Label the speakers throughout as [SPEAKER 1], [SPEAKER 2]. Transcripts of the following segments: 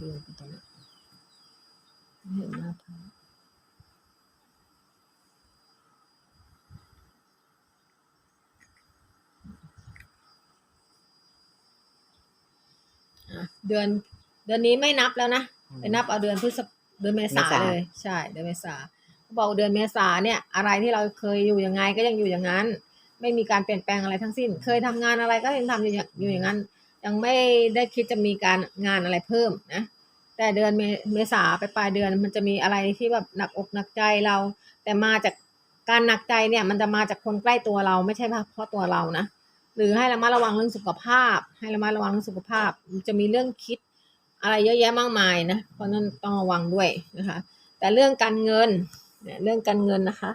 [SPEAKER 1] เดือนเป็นตัวเนี้ยไม่เห็นหน้าพระอะเดือนเดือนนี้ไม่นับแล้วนะไปนับเอาเดือนพฤษภเดือนเมษา
[SPEAKER 2] เมษา
[SPEAKER 1] เลย ใช่ เดือนเมษาเขาบอกเดือนเมษาเนี่ย อะไรที่เราเคยอยู่ยังไงก็ยังอยู่อย่างนั้น ไม่มีการเปลี่ยนแปลงอะไรทั้งสิ้น เคยทำงานอะไรก็ยังทำอยู่อย่างอยู่อย่างนั้น ยังไม่ได้คิดจะมีการงานอะไรเพิ่มนะ แต่เดือนเมษาไปปลายเดือนมันจะมีอะไรที่แบบหนักอกหนักใจเรา แต่มาจากการหนักใจเนี่ย มันจะมาจากคนใกล้ตัวเราไม่ใช่เพราะตัวเรานะหรือให้ระมัดระวังเรื่องสุขภาพ ให้ระมัดระวังเรื่องสุขภาพ จะมีเรื่องคิดอะไรเยอะแยะมากมายนะเพราะนั้นต้องระวังด้วยนะคะ แต่เรื่องการเงินเนี่ยเรื่องการเงินนะคะ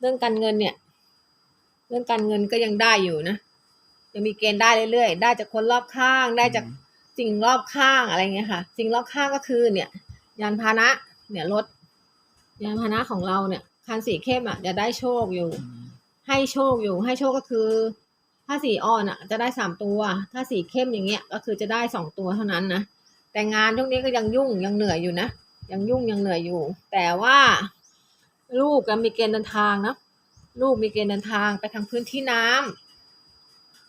[SPEAKER 1] เรื่องการเงินเนี่ย เรื่องการเงินก็ยังได้อยู่นะ ยังมีเกณฑ์ได้เรื่อยๆ ได้จากคนรอบข้าง ได้จากสิ่งรอบข้างอะไรเงี้ยค่ะ สิ่งรอบข้างก็คือเนี่ย ยานพาหนะ เนี่ยรถ ยานพาหนะของเราเนี่ย คันสีเข้มอะจะได้โชคอยู่ ให้โชคอยู่ ให้โชคก็คือ ถ้าสีอ่อนอะ จะได้สามตัว ถ้าสีเข้มอย่างเงี้ย ก็คือจะได้สองตัวเท่านั้นนะ แต่งานช่วงนี้ก็ยังยุ่งยังเหนื่อยอยู่นะ ยังยุ่งยังเหนื่อยอยู่ แต่ว่าลูกก็มีเกณฑ์เดินทางนะ ลูกมีเกณฑ์เดินทางไปทางพื้นที่น้ำ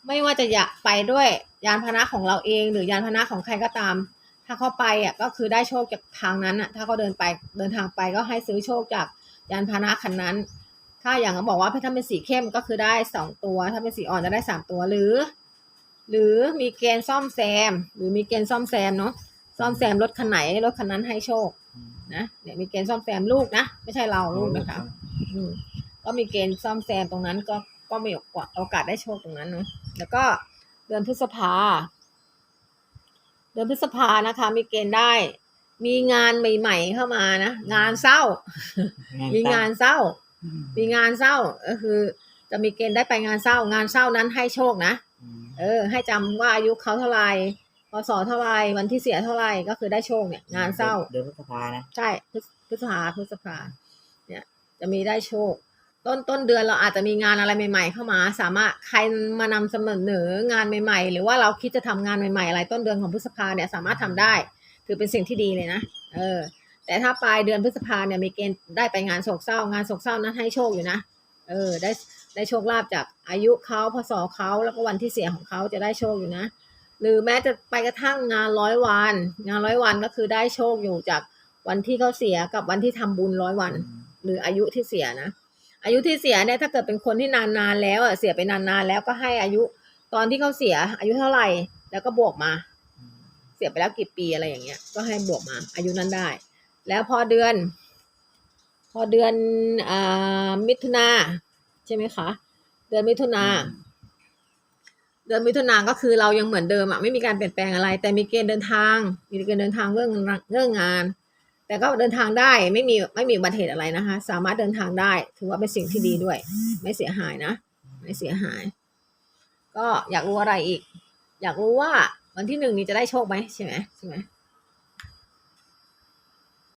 [SPEAKER 1] ไม่ว่าจะอยากไปด้วยยานพาหนะของเราเอง หรือยานพาหนะของใครก็ตาม ถ้าเขาไปอะก็คือได้โชคจากทางนั้นอะ ถ้าเขาเดินไปเดินทางไปก็ให้ซื้อโชคจากยานพาหนะคันนั้น ถ้าอย่างเขาบอกว่าถ้าเป็นสีเข้มก็คือได้สองตัว ถ้าเป็นสีอ่อนจะได้สามตัวหรือ หรือมีเกณฑ์ซ่อมแซม หรือมีเกณฑ์ซ่อมแซมเนาะซ่อมแซมรถคันไหนรถคันนั้นให้โชคนะเนี่ยมีเกณฑ์ซ่อมแซมลูกนะไม่ใช่เราลูกนะคะ อืมก็มีเกณฑ์ซ่อมแซมตรงนั้นก็ก็มีโอกาสได้โชคตรงนั้นเนาะ แล้วก็เดือนพฤษภา เดือนพฤษภานะคะ มีเกณฑ์ได้ มีงานใหม่ ๆ เข้ามานะ งานเศร้า มีงานเศร้า มีงานเศร้าก็คือ จะมีเกณฑ์ได้ไปงานเศร้า งานเศร้านั้นให้โชคนะ เออ ให้จำว่าอายุเขาเท่าไหร่พศเท่าไหร่วันที่เสียเท่าไหร่ก็คือได้โชคเนี่ยงานเศร้า
[SPEAKER 2] เดือนพฤษภานะ
[SPEAKER 1] ใช่พฤษพฤษภาพฤษภาเนี่ยจะมีได้โชค ต้นต้นเดือนเราอาจจะมีงานอะไรใหม่ๆ เข้ามา สามารถใครมานำเสนองานใหม่ ๆ หรือว่าเราคิดจะทำงานใหม่ๆ อะไรต้นเดือนของพฤษภาเนี่ยสามารถทำได้ ถือเป็นสิ่งที่ดีเลยนะเออ แต่ถ้าปลายเดือนพฤษภาเนี่ยมีเกณฑ์ได้ไปงานโศกเศร้างานโศกเศร้านั้นให้โชคอยู่นะเออได้ได้โชคลาภจากอายุเขาพศเขาแล้วก็วันที่เสียของเขาจะได้โชคอยู่นะ หรือแม้จะไปกระทั่งงานร้อยวัน งานร้อยวันก็คือได้โชคอยู่จากวันที่เขาเสียกับวันที่ทำบุญร้อยวัน หรืออายุที่เสียนะ อายุที่เสียเนี่ยถ้าเกิดเป็นคนที่นานๆแล้วอะเสียไปนานๆแล้วก็ให้อายุตอนที่เขาเสีย อายุเท่าไหร่ แล้วก็บวกมา เสียไปแล้วกี่ปีอะไรอย่างเงี้ย ก็ให้บวกมา อายุนั้นได้ แล้วพอเดือน พอเดือนอ่ามิถุนาใช่ไหมคะ เดือนมิถุนาเดือนมิถุนาก็คือเรายังเหมือนเดิมอะไม่มีการเปลี่ยนแปลงอะไร แต่มีเกณฑ์เดินทาง มีเกณฑ์เดินทางเรื่องเรื่องงาน แต่ก็เดินทางได้ไม่มีไม่มีบัติเหตุอะไรนะคะ สามารถเดินทางได้ถือว่าเป็นสิ่งที่ดีด้วย ไม่เสียหายนะ ไม่เสียหาย ก็อยากรู้อะไรอีก อยากรู้ว่าวันที่หนึ่งนี้จะได้โชคไหมใช่ไหมใช่ไหม